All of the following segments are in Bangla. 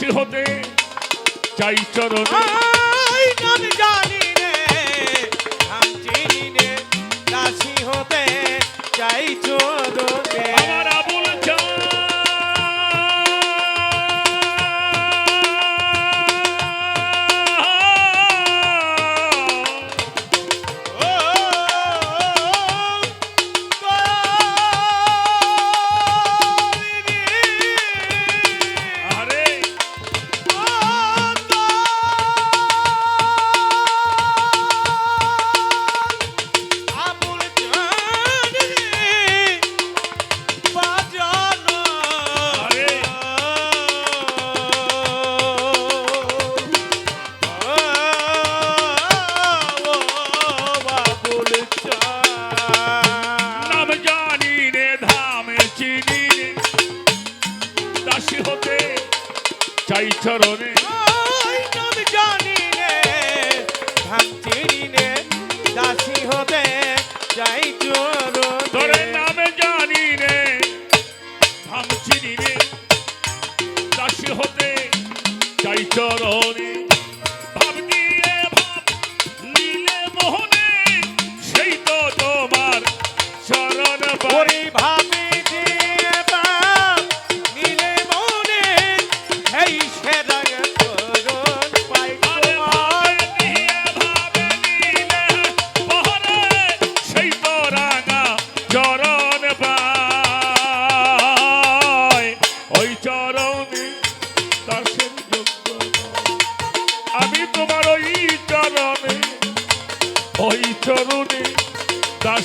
সাক্ষী হতে চাই চরণে। চাই চরণে জানি রে ভাবছিনি রে দাসী হতে চাই চরণ তোরে নামে জানি রে ভাবছিনি রে দাসী চরণে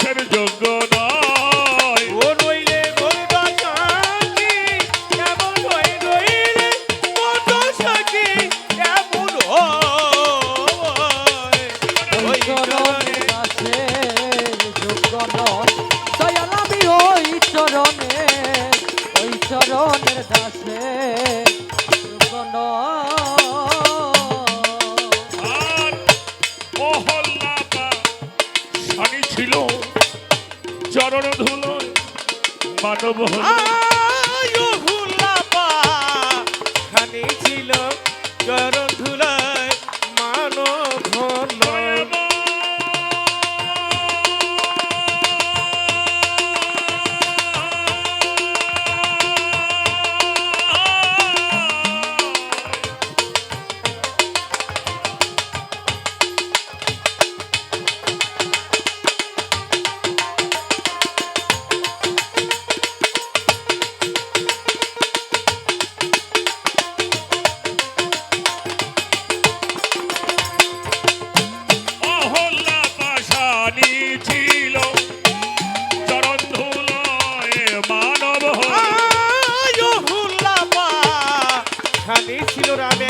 Kevin Jones, go down. কারণ ধুলো মানব হলো señora. Amén.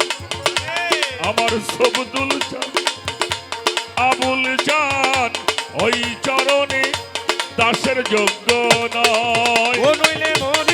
আমার সবদুল চান। আবুল চান ওই চরণে দাসের যোগ্য নয়।